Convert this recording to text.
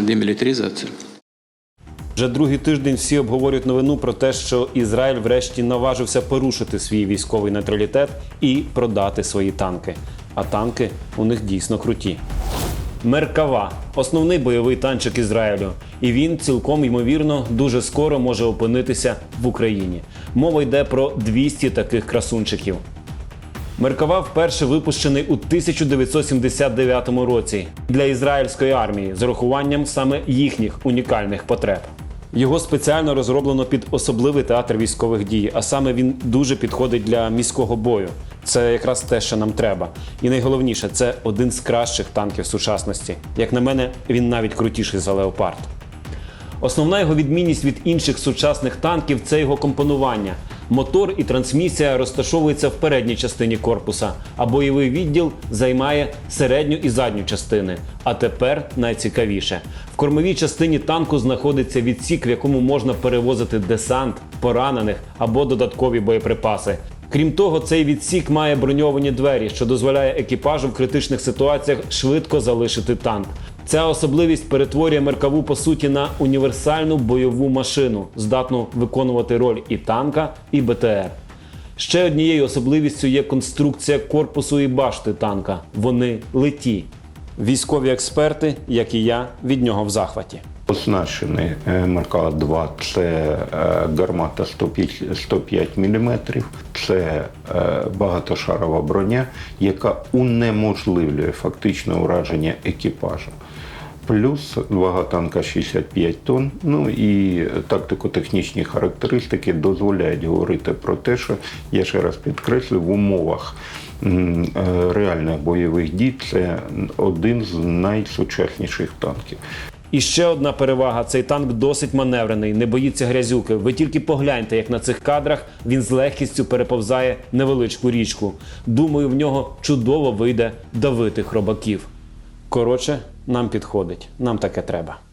демилитаризация. Вже другий тиждень всі обговорюють новину про те, що Ізраїль врешті наважився порушити свій військовий нейтралітет і продати свої танки. А танки у них дійсно круті. Меркава основний бойовий танчик Ізраїлю, і він цілком ймовірно дуже скоро може опинитися в Україні. Мова йде про 200 таких красунчиків. Меркава вперше випущений у 1979 році для ізраїльської армії з урахуванням саме їхніх унікальних потреб. Його спеціально розроблено під особливий театр військових дій, а саме він дуже підходить для міського бою. Це якраз те, що нам треба. І найголовніше, це один з кращих танків сучасності. Як на мене, він навіть крутіший за леопард. Основна його відмінність від інших сучасних танків це його компонування. Мотор і трансмісія розташовуються в передній частині корпуса, а бойовий відділ займає середню і задню частини. А тепер найцікавіше: в кормовій частині танку знаходиться відсік, в якому можна перевозити десант, поранених або додаткові боєприпаси. Крім того, цей відсік має броньовані двері, що дозволяє екіпажу в критичних ситуаціях швидко залишити танк. Ця особливість перетворює меркаву по суті на універсальну бойову машину, здатну виконувати роль і танка, і БТР. Ще однією особливістю є конструкція корпусу і башти танка. Вони леті. Військові експерти, як і я, від нього в захваті. Оснащений е, Меркала 2 це е, гармата 105, 105 мм, це е, багатошарова броня, яка унеможливлює фактичне ураження екіпажу. Плюс вага танка 65 тонн. Ну і тактико-технічні характеристики дозволяють говорити про те, що я ще раз підкреслю, в умовах реальних бойових дій це один з найсучасніших танків. І ще одна перевага: цей танк досить маневрений, не боїться грязюки. Ви тільки погляньте, як на цих кадрах він з легкістю переповзає невеличку річку. Думаю, в нього чудово вийде давити хробаків. Коротше, нам підходить, нам таке треба.